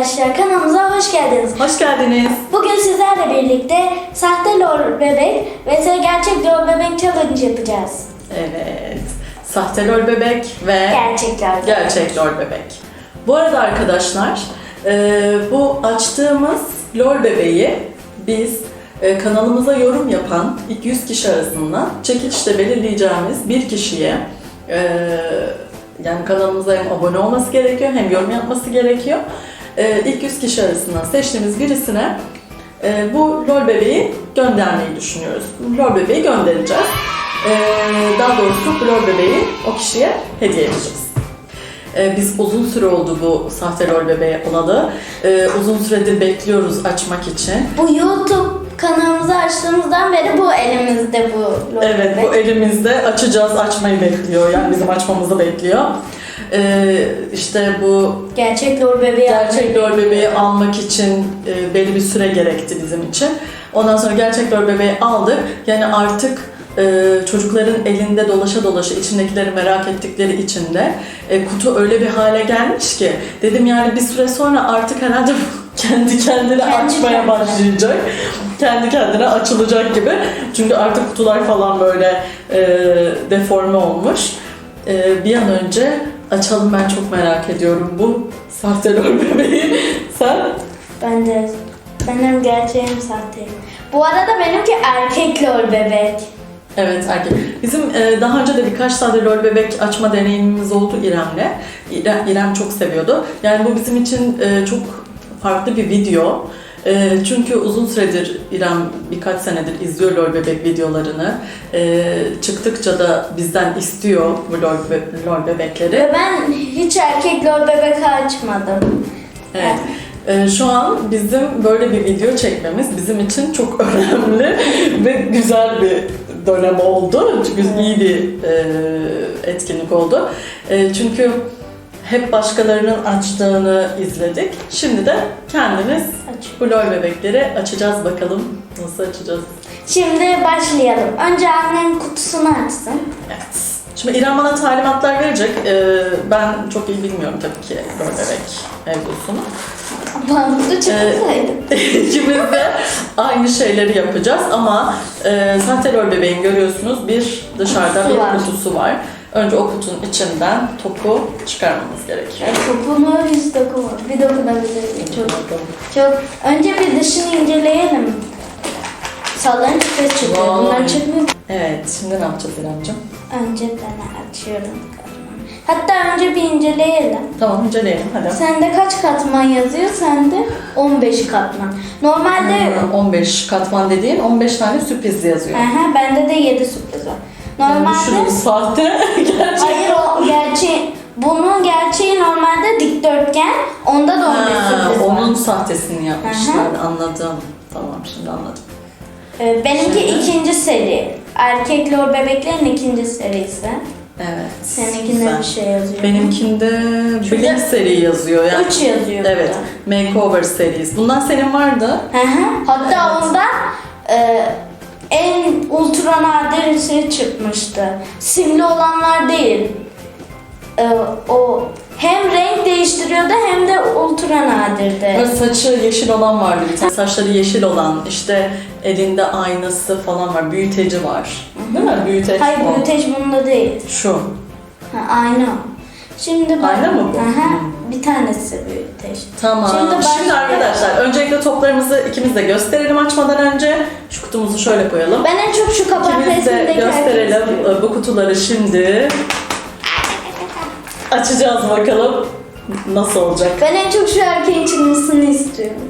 arkadaşlar kanalımıza hoş geldiniz. Hoş geldiniz. Bugün sizlerle birlikte sahte lor bebek ve gerçek lor bebek challenge yapacağız. Evet. Sahte lol bebek ve Gerçek lor bebek. gerçek lol bebek. Bu arada arkadaşlar, e, bu açtığımız lol bebeği biz e, kanalımıza yorum yapan ilk 100 kişi arasından çekilişte belirleyeceğimiz bir kişiye e, yani kanalımıza hem abone olması gerekiyor hem yorum yapması gerekiyor. E, ilk 100 kişi arasından seçtiğimiz birisine e, bu lol bebeği göndermeyi düşünüyoruz. Lol bebeği göndereceğiz. E, daha doğrusu bu lol bebeği o kişiye hediye edeceğiz. E, biz uzun süre oldu bu sahte lol bebeği olalı. E, uzun süredir bekliyoruz açmak için. Bu YouTube kanalımızı açtığımızdan beri bu elimizde bu lor Evet bebek. bu elimizde açacağız açmayı bekliyor yani bizim açmamızı bekliyor. E, işte bu Gerçek lor bebeği Gerçek lor bebeği almak için e, belli bir süre gerekti bizim için. Ondan sonra gerçek lor bebeği aldık. Yani artık e, çocukların elinde dolaşa dolaşa içindekileri merak ettikleri için de e, kutu öyle bir hale gelmiş ki dedim yani bir süre sonra artık herhalde kendi kendine Kendi açmaya kendine. başlayacak. Kendi kendine açılacak gibi. Çünkü artık kutular falan böyle e, deforme olmuş. E, bir an önce açalım ben çok merak ediyorum bu sahte lol bebeği. Sen? Ben de benim gerçeğim sahte. Bu arada benimki erkek lor bebek. Evet erkek. Bizim e, daha önce de birkaç tane lol bebek açma deneyimimiz oldu İrem'le. İrem, İrem çok seviyordu. Yani bu bizim için e, çok farklı bir video. E, çünkü uzun süredir İrem birkaç senedir izliyor lol bebek videolarını. E, çıktıkça da bizden istiyor bu lol, be- lol bebekleri. Ben hiç erkek lor bebek açmadım. Evet. Ee, şu an bizim böyle bir video çekmemiz bizim için çok önemli ve güzel bir dönem oldu. Çünkü iyi bir e, etkinlik oldu. E, çünkü hep başkalarının açtığını izledik. Şimdi de kendimiz lol bebekleri açacağız bakalım. Nasıl açacağız? Şimdi başlayalım. Önce annen kutusunu açsın. Evet. Şimdi İrem bana talimatlar verecek. Ee, ben çok iyi bilmiyorum tabii ki lol bebek mevzusunu. Bandı çıksaydı. İkimiz de aynı şeyleri yapacağız ama e, sahte lol bebeğin görüyorsunuz bir dışarıda Kutusu bir var. kutusu var. Önce o kutunun içinden topu çıkarmamız gerekiyor. E, Topunu hiç dokunma. Bir dokunabiliriz. Çok, çok. Önce bir dışını inceleyelim. Sallanınca ses çıkıyor. Vay. Bunlar çıkmıyor. Evet, şimdi ne yapacağız İremciğim? Önce ben açıyorum. Hatta önce bir inceleyelim. Tamam, inceleyelim hadi. Sende kaç katman yazıyor? Sende 15 katman. Normalde Hmm, 15 katman dediğin 15 tane sürpriz yazıyor. Aha, bende de 7 sürpriz var. Yani Normalde sahte gerçek. hayır o gerçeği bunun gerçeği normalde dikdörtgen. Onda da 15 Ha, sürpriz var. onun sahtesini yapmışlar anladım. Tamam şimdi anladım. Ee, benimki ikinci seri. Erkek lor bebeklerin ikinci serisi. Evet. Seninkinde güzel. bir şey yazıyor. Benimkinde Blink seri yazıyor yani. 3 yazıyor. Evet, Makeover serisi. Bundan senin vardı. Hı hı. Hatta Evet. ondan e, en ultra nadirisi çıkmıştı. Simli olanlar değil. E, o hem renk değiştiriyordu hem de ultra nadirdi. Böyle saçı yeşil olan vardı bir tane. Saçları yeşil olan, işte elinde aynası falan var. Büyüteci var. Değil mi? Büyüteç Hayır bu. büyüteç bunda değil. Şu. Ha, ayna. Şimdi ben, Ayna mı bu? Aha, Hmm. bir tanesi büyüteç. Tamam. Şimdi Şimdi, başka- arkadaşlar öncelikle toplarımızı ikimiz de gösterelim açmadan önce. Şu kutumuzu şöyle koyalım. Ben en çok şu kapak İkimiz de resmindeki gösterelim herkesi- Ee, bu kutuları şimdi. Açacağız bakalım nasıl olacak. Ben en çok şu erkeğin çıkmasını istiyorum.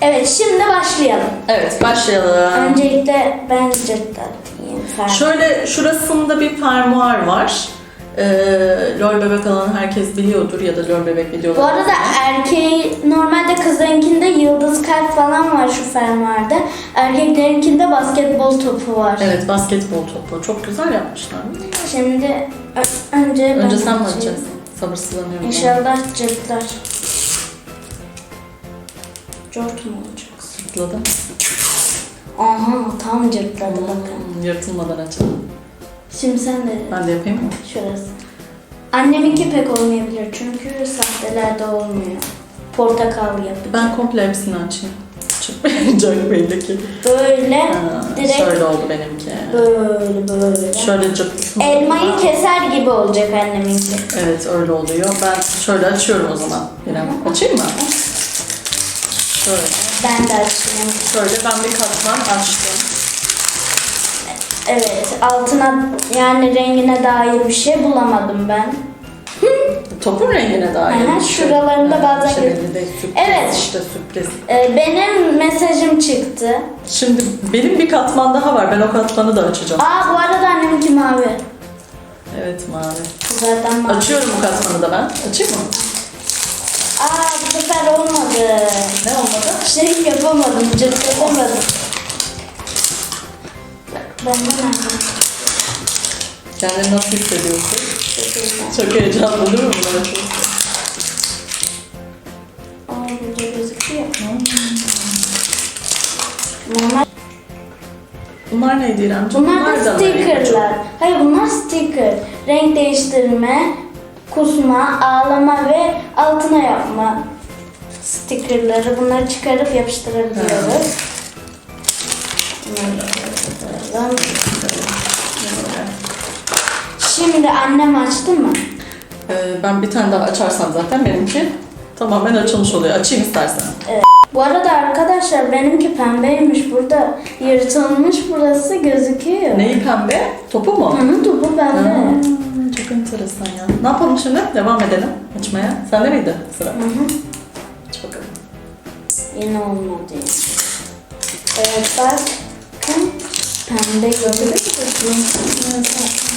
Evet şimdi başlayalım. Evet başlayalım. Öncelikle ben cırtlatayım. Şöyle şurasında bir fermuar var. Ee, lol bebek alan herkes biliyordur ya da lol bebek videoları. Bu arada erkeği normalde kızlarınkinde yıldız kalp falan var şu fermuarda. Erkeklerinkinde basketbol topu var. Evet basketbol topu. Çok güzel yapmışlar. Şimdi önce ben Önce sen mi açayım. açacaksın? Sabırsızlanıyorum. İnşallah cırtlar. Cort mu olacak? Sırtladım. Aha tam cırtladı bakın. Hmm, yırtılmadan açalım. Şimdi sen de Ben de yapayım mı? şurası. Anneminki pek olmayabilir çünkü sahtelerde olmuyor. portakal yapacağım. Ben komple hepsini açayım. Çıkmayacak belli ki. Böyle Ha, direkt Şöyle oldu benimki. böyle böyle. Şöyle cıptısın. Elmayı keser gibi olacak anneminki. Evet öyle oluyor. Ben şöyle açıyorum o zaman. İrem açayım mı? Şöyle. Ben de açayım. Şöyle ben bir katman açtım. Evet altına yani rengine dair bir şey bulamadım ben. Topun rengine dair. Aha, bir şey. şuralarında bazen Şey, gö- sürpriz Evet. işte sürpriz. Ee, benim mesajım çıktı. Şimdi benim bir katman daha var. Ben o katmanı da açacağım. Aa bu arada anneminki mavi. Evet mavi. Zaten mavi. Açıyorum bu katmanı da ben. Açayım mı? Aa bu sefer olmadı. Ne olmadı? Şey yapamadım, cırtlatamadım. Benden aldım. Kendini nasıl hissediyorsun? Çok heyecanlı değil mi bunlar? Aa burada gözüküyor. Normal. Bunlar neydi İremciğim? Bunlar da mı renk stickerlar. Hayır bunlar sticker. Renk değiştirme, kusma, ağlama ve altına yapma stickerları. Bunları çıkarıp yapıştırabiliyoruz. Bunları da yapalım. Şimdi annem açtı mı? Ee, ben bir tane daha açarsam zaten benimki tamamen açılmış oluyor. Açayım istersen. Bu arada arkadaşlar benimki pembeymiş. Burada yırtılmış burası gözüküyor. Neyi pembe? Topu mu? Hı, topu Ha, pembe. çok enteresan ya. Ne yapalım şimdi? Devam edelim açmaya. Sende miydi sıra? Hı hı. Aç bakalım. Yine olmadı. Evet bak. Bakın. Pembe gördünüz mü?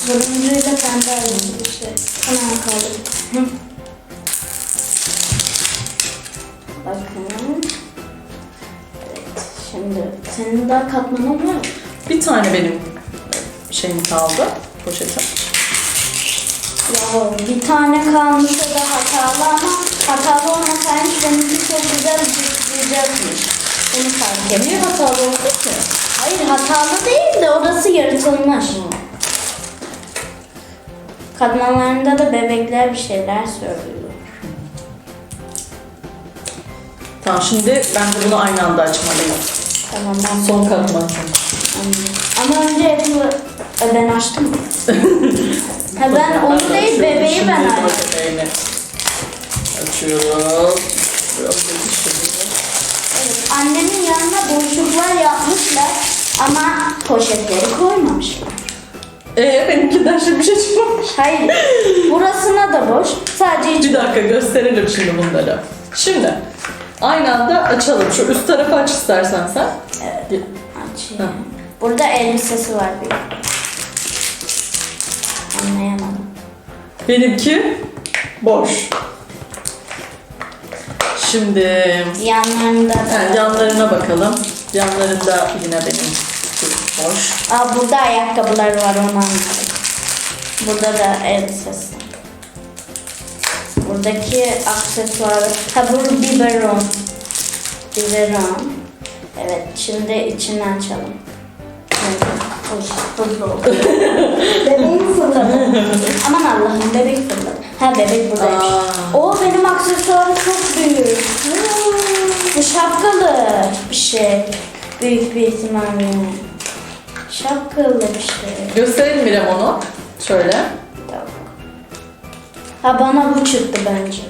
Turuncuyla pembe bir şey. Hemen kaldı. Hı. Bakın. Evet. Şimdi senin daha katmanın var mı? Bir tane benim şeyim kaldı. Poşetim. Ya bir tane kalmış o da hatalı ama hatalı olmasaymış benimki çok güzel cıklayacakmış. Bunu fark ettim. Niye hatalı oldu ki? Hayır hatalı değil de orası yırtılmış. Katmanlarında da bebekler bir şeyler söylüyor. Tamam şimdi bence bunu aynı anda açmalıyım. Tamam ben Son katman. Ama önce hepsini E, ben açtım. ha ben onu değil bebeği ben açtım. bebeğini açıyoruz. Biraz. Annemin yanına boşluklar yapmışlar ama poşetleri koymamışlar. Ee benimkinden şimdi bir şey çıkmamış. Hayır, burasına da boş. Sadece Bir dakika gösterelim şimdi bunları. Şimdi aynı anda açalım. Şu üst tarafı aç istersen sen. Evet. açayım. Burada elbisesi var bir. Anlayamadım. Benimki boş. Şimdi Yanlarında yani da. yanlarına bakalım. Yanlarında yine benim boş. Aa, burada ayakkabılar var anladım. Burada da elbisesi. Buradaki aksesuar. Ha bu biberon. Biberon. Evet şimdi içini açalım. Evet, hoş, hızlı ol. Bebeğim fırladı. Aman Allah'ım bebek fırladı. Ha bebek buradaymış. Aa. O benim aksesuarım çok büyük. Hmm, Bu şapkalı bir şey. Büyük bir ihtimalle. Şapkalı bir şey. Gösterelim İrem onu. Şöyle. Yok. Ha bana bu çıktı bence.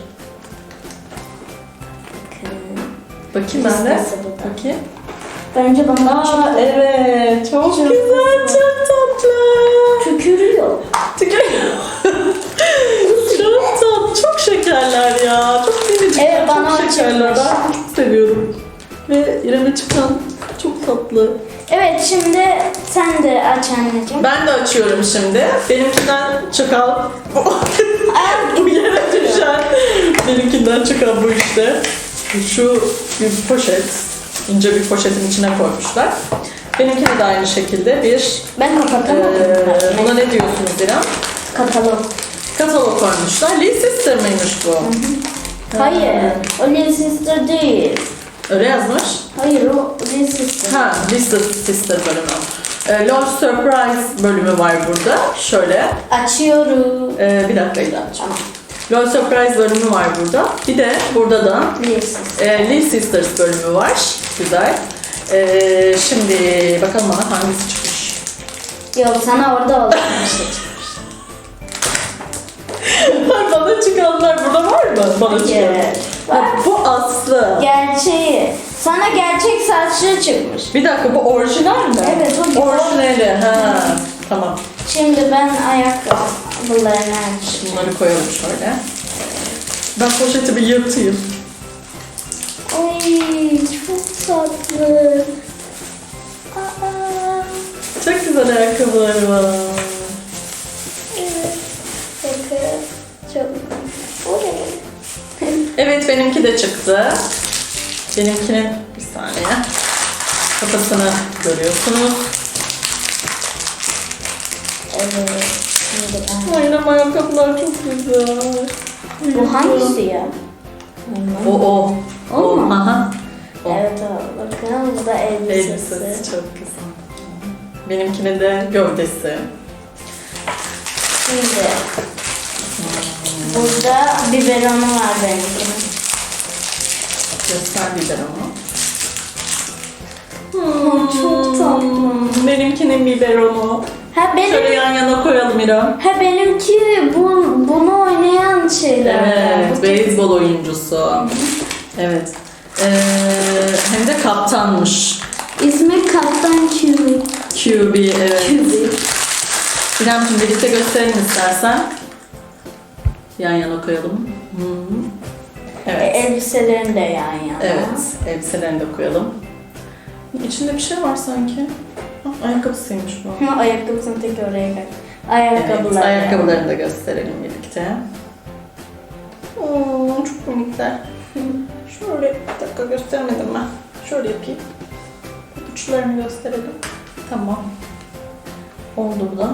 Bakayım ben de. Listesi bu da. Bakayım. Bence bana bu Aa çıktı. evet. Çok, Çok güzel. güzel. Çok tatlı. Tükürüyor. çok tatlı. Çok şekerler ya. Çok minicikler. Evet, bana çok şekerler. Ben çok seviyorum. Ve İrem'e çıkan çok tatlı. Evet şimdi sen de aç anneciğim. Ben de açıyorum şimdi. Benimkinden çakal. Bu yere düşen. Benimkinden çıkan bu işte. Şu bir poşet. ince bir poşetin içine koymuşlar. Benimkine de aynı şekilde bir ben kapatamadım. Ee, buna ne diyorsunuz İrem? Katalog. Katalog koymuşlar. Lee Sister mıymış bu? Hayır. O Lil Sister değil. Öyle yazmış. Hayır o Lil Sister. Ha, Lee Sister bölümü. Ee, Love Surprise bölümü var burada. Şöyle. Açıyorum. Ee, bir dakika İremciğim. Tamam. LOL Surprise bölümü var burada. Bir de burada da Biliyorsunuz. e, Live Sisters bölümü var. Güzel. E, şimdi bakalım bana hangisi çıkmış. Yok sana orada bir şey. bana çıkanlar burada var mı? Bana çıkan. Evet. Var. Bu Aslı. Gerçeği. Sana gerçek saçlı çıkmış. Bir dakika bu orijinal mi? Evet, o güzel. Orijinali. Ha, tamam. Şimdi ben ayakkabılarını açayım. Bunları koyalım şöyle. Ben poşeti bir yırtayım. Ay çok tatlı. Aa, Çok güzel ayakkabıları var. Benimki de çıktı. Benimkinin bir saniye. Kafasını görüyorsunuz. Evet. Aynen ayakkabılar çok güzel. Bu hangisi ya? O o. O mu? Aha. O. Evet o. Bakın bu da elbisesi. Elbisesi çok güzel. Benimkinin de gövdesi. Şimdi burada biberonu var benimkinin. Göster biber ama. Çok tatlı. Benimkinin biberonu. Ha benim Şöyle yan yana koyalım İrem. ha benimki bu, bunu oynayan şeylerden. Evet, beyzbol oyuncusu. Evet. Ee, hem de kaptanmış. İsmi Kaptan Cuby. QB, evet. Cuby. İremciğim birlikte gösterelim istersen. Yan yana koyalım. Hı. E, Evet. elbiselerini de yan yana. Evet, elbiselerini de koyalım. İçinde bir şey var sanki. Ha, ayakkabısıymış bu. Ayakkabısını tek oraya koy. Evet, Ayakkabılar. ayakkabılarını da gösterelim birlikte. Oo, çok minikler. Şöyle, bir dakika göstermedim ben. Şöyle yapayım. Uçlarını gösterelim. Tamam. Oldu bu da.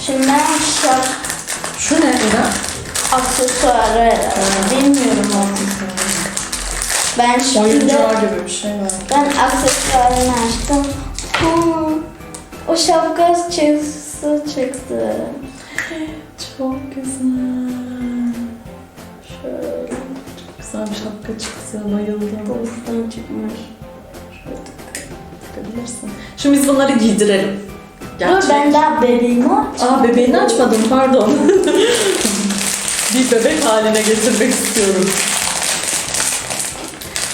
Şimdi ben şap Şu ne İrem? Aksesuarı herhalde. Bilmiyorum onu. Ben şimdi Oyuncağı gibi bir şey var. ben aksesuarını açtım. Aa, o şapka çıktı çıktı. Çok güzel. Şöyle. Çok güzel bir şapka çıktı. Bayıldım. Buradan çıkmış. Takabilirsin. Şimdi biz bunları giydirelim. Dur ben daha bebeğimi aç. Aa bebeğini açmadım pardon. bir bebek haline getirmek istiyorum.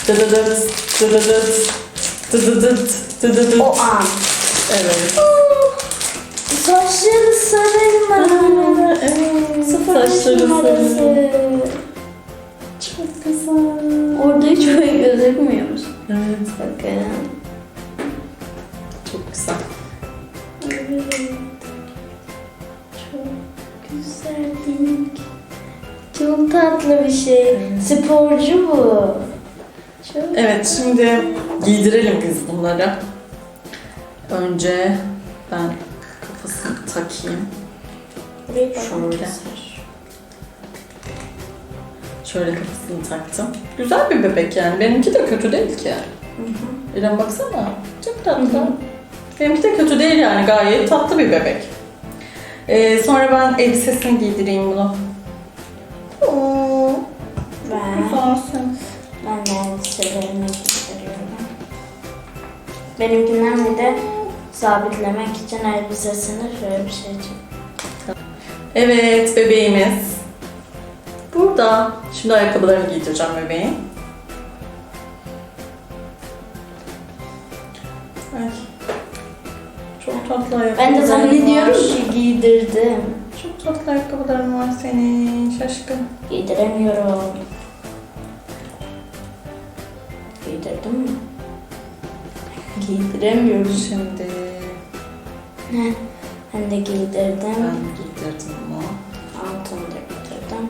Dıdıdıt, dıdıdıt, dıdıdıt, dıdıdıt. O an. Evet. Saçları sarılma. Evet. Saçları beş numarası. sarı. Çok güzel. Orada hiç öyle gözükmüyormuş. Evet. Bakın. Çok güzel. Evet. Çok güzel değil mi? Çok tatlı bir şey. Sporcu bu. Çok Evet şimdi giydirelim biz bunları. Önce ben kafasını takayım. Burayı Şöyle. Şöyle kafasını taktım. Güzel bir bebek yani. Benimki de kötü değil ki. İrem baksana. Çok tatlı. Benimki de kötü değil yani. Gayet tatlı bir bebek. Ee, sonra ben elbisesini giydireyim bunu. Oo, Ben, güzelsin. ben de elbiselerimi giydiriyorum. Benimkinden bir de sabitlemek için elbisesine şöyle bir şey çek. Evet bebeğimiz. Burada. Şimdi ayakkabılarını giydireceğim bebeğin. Ay. Çok tatlı ayakkabıların Ben de zannediyorum ki giydirdim. Çok tatlı ayakkabıların var senin şaşkın. Giydiremiyorum. Giydirdim mi? Giydiremiyorum. Şimdi Heh, Ben de giydirdim. ben giydirdim onu. Altını da giydirdim.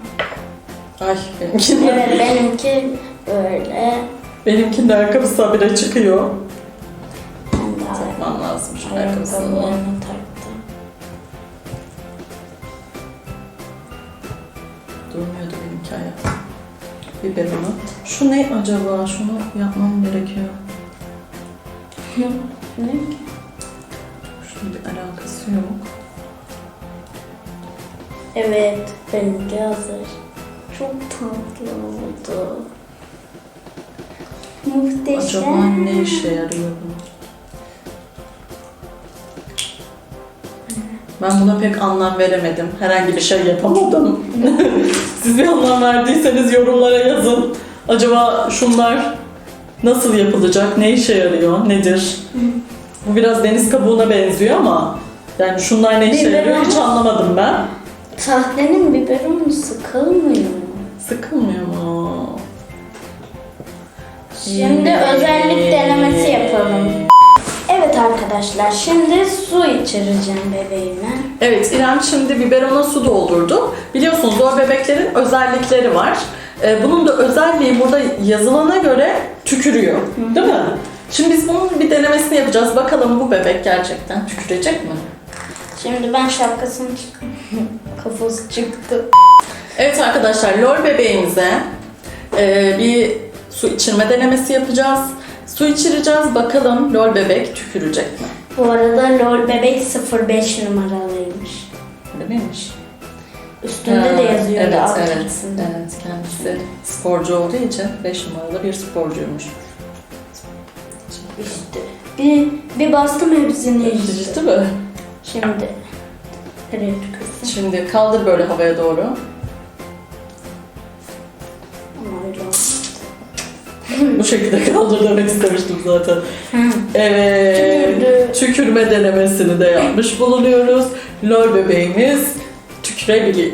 Ay benimkinde, Evet benimki böyle. benimkinde ayakkabısı habire çıkıyor. Ben de Takman lazım şu ayakkabısını. Biberonu. Şu ne acaba? Şunu yapmam gerekiyor. Ne? Şunun bir alakası yok. Evet benimki hazır. Çok tatlı oldu. Muhteşem. Acaba ne işe yarıyor bu? Ben buna pek anlam veremedim. Herhangi bir şey yapamadım. Siz bir anlam verdiyseniz yorumlara yazın. Acaba şunlar nasıl yapılacak? Ne işe yarıyor? Nedir? Bu biraz deniz kabuğuna benziyor ama yani şunlar ne işe yarıyor hiç anlamadım ben. Sahtenin biberonu sıkılmıyor? Sıkılmıyor mu? Şimdi özellik denemesi yapalım. Evet arkadaşlar şimdi su içireceğim bebeğime. Evet İrem şimdi biberona su doldurdu. Biliyorsunuz zor bebeklerin özellikleri var. Ee, bunun da özelliği burada yazılana göre tükürüyor. Değil mi? Şimdi biz bunun bir denemesini yapacağız. Bakalım bu bebek gerçekten tükürecek mi? Şimdi ben şapkasını kafası çıktı. Evet arkadaşlar lor bebeğimize e, bir su içirme denemesi yapacağız. Su içireceğiz. Bakalım lor bebek tükürecek mi? Bu arada lol bebek 05 numaralıymış. Öyle miymiş? Üstünde de yazıyordu evet, alt evet, tarafında. evet. Kendisi sporcu olduğu için 5 numaralı bir sporcuymuş. İşte bir, bir bastım hepsini işte. Ciddi mi? Şimdi nereye tükürsün? Şimdi kaldır böyle havaya doğru. Bu şekilde kaldır demek istemiştim zaten. Evet. Tükürdü. Tükürme denemesini de yapmış bulunuyoruz. Lor bebeğimiz tükürebiliyor.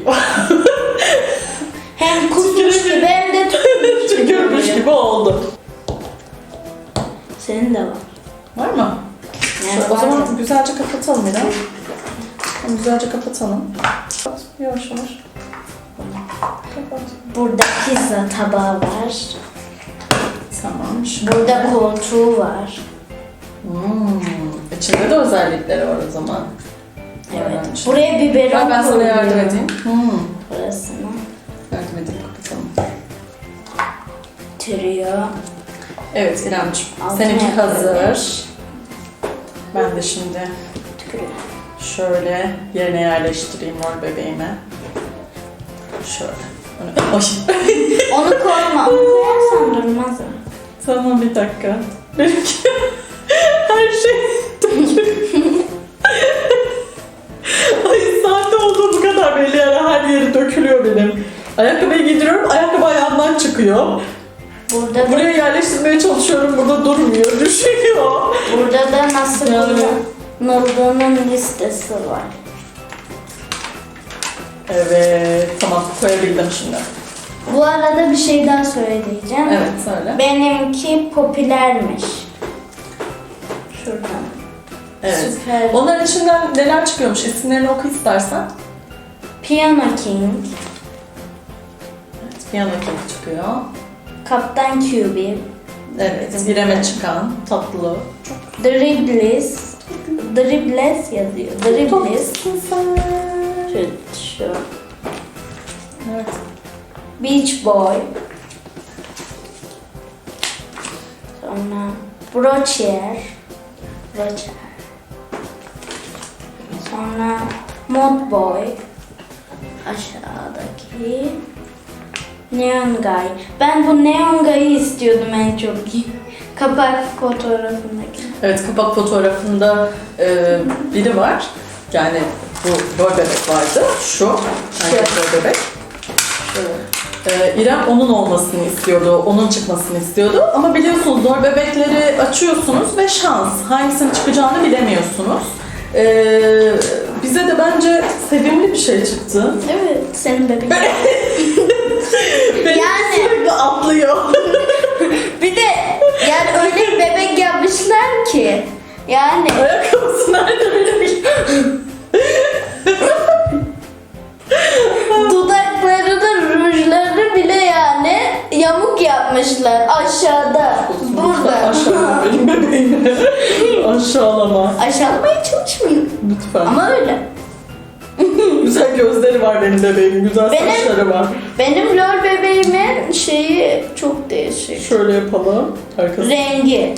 Hem kusmuş gibi hem de tükürmüş gibi. Tükürmüş gibi oldu. Senin de var. Var mı? Yani o var zaman da. güzelce kapatalım İrem. Güzelce kapatalım. Yavaş yavaş. Kapat. Burada pizza tabağı var. Tamam. Şimdi... Burada koltuğu var. Hmm. İçinde de özellikleri var o zaman. Evet. Öğrenmiş. Buraya biberon Ben, ben sana yardım edeyim. Hmm. Burasını Yardım edeyim kapatalım. türüyor. Evet İremciğim. Altına Seninki hazır. Ben de şimdi Tükürüyor. şöyle yerine yerleştireyim rol bebeğime. Şöyle. Onu- Ay. Onu koyma. Onu koyarsan durmaz o. Tamam bir dakika. Benimki her şey dökülüyor. Ay sahte olduğu bu kadar belli yani her yeri dökülüyor benim. Ayakkabıyı giydiriyorum, ayakkabı ayağımdan çıkıyor. Burada da, Buraya yerleştirmeye çalışıyorum, burada durmuyor, düşüyor. burada da nasıl Yani. kullanıldığının listesi var. Evet, tamam koyabildim şimdi. Bu arada bir şey daha söyleyeceğim. Evet, söyle. Benimki popülermiş. Şuradan. Evet. Süper. Onların içinden neler çıkıyormuş? İsimlerini oku istersen. Piano King, Evet, piyano kek çıkıyor. Kaptan QB, Evet, bireme çıkan, tatlı. Dribbles, Dribbles yazıyor. Dribbles. Şu, şu. Evet. Beach Boy. Sonra Brochier. Brochier. Sonra Mod Boy. Aşağıdaki. Neon Guy. Ben bu Neon Guy'ı istiyordum en çok. Kapak fotoğrafındaki. Evet, kapak fotoğrafında e, biri var. Yani bu rol bebek vardı. Şu, rol bebek. E, İrem onun olmasını istiyordu, onun çıkmasını istiyordu. Ama biliyorsunuz rol bebekleri açıyorsunuz ve şans. Hangisinin çıkacağını bilemiyorsunuz. E, bize de bence sevimli bir şey çıktı. Evet, senin bebeğin. Benim Yani- sürekli atlıyor. Bir de yani öyle bir bebek yapmışlar ki. Yani Ayakkabısı nerede benim? bile yani yamuk yapmışlar aşağıda. Burada. Aşağılama benim bebeğimi. Aşağılama. Aşağılamaya çalışmıyor. Lütfen. Ama öyle. Güzel gözleri var benim bebeğimin. Güzel Benim- saçları var. Benim lol bebeğimin şeyi çok değişik. Şöyle yapalım. Arkası. Rengi.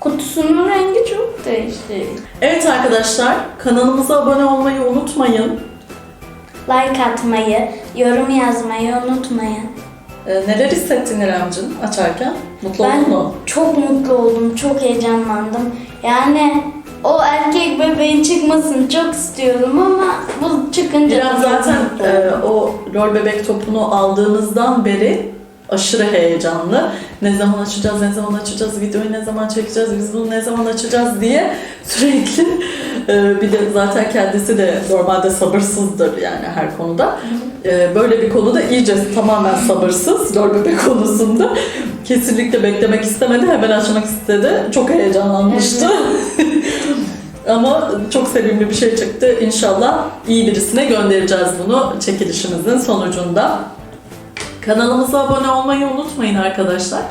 Kutusunun rengi çok değişik. Evet arkadaşlar kanalımıza abone olmayı unutmayın. Like atmayı, yorum yazmayı unutmayın. Ee, neler hissettin İremcim açarken? Mutlu Ben oldun mu? çok mutlu oldum, çok heyecanlandım. Yani o erkek bebeğin çıkmasını çok istiyordum ama bu çıkınca İrem zaten e, o rol bebek topunu aldığınızdan beri aşırı heyecanlı. Ne zaman açacağız, ne zaman açacağız, videoyu ne zaman çekeceğiz, biz bunu ne zaman açacağız diye sürekli bir de zaten kendisi de normalde sabırsızdır yani her konuda. E, böyle bir konuda iyice tamamen sabırsız bebek konusunda. Kesinlikle beklemek istemedi, hemen açmak istedi. Çok heyecanlanmıştı. Ama çok sevimli bir şey çıktı. İnşallah iyi birisine göndereceğiz bunu çekilişimizin sonucunda. Kanalımıza abone olmayı unutmayın arkadaşlar.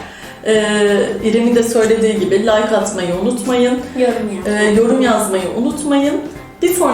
Ee, İrem'in de söylediği gibi like atmayı unutmayın. Yorum yaz. Ee, yorum yazmayı unutmayın. Bir sonraki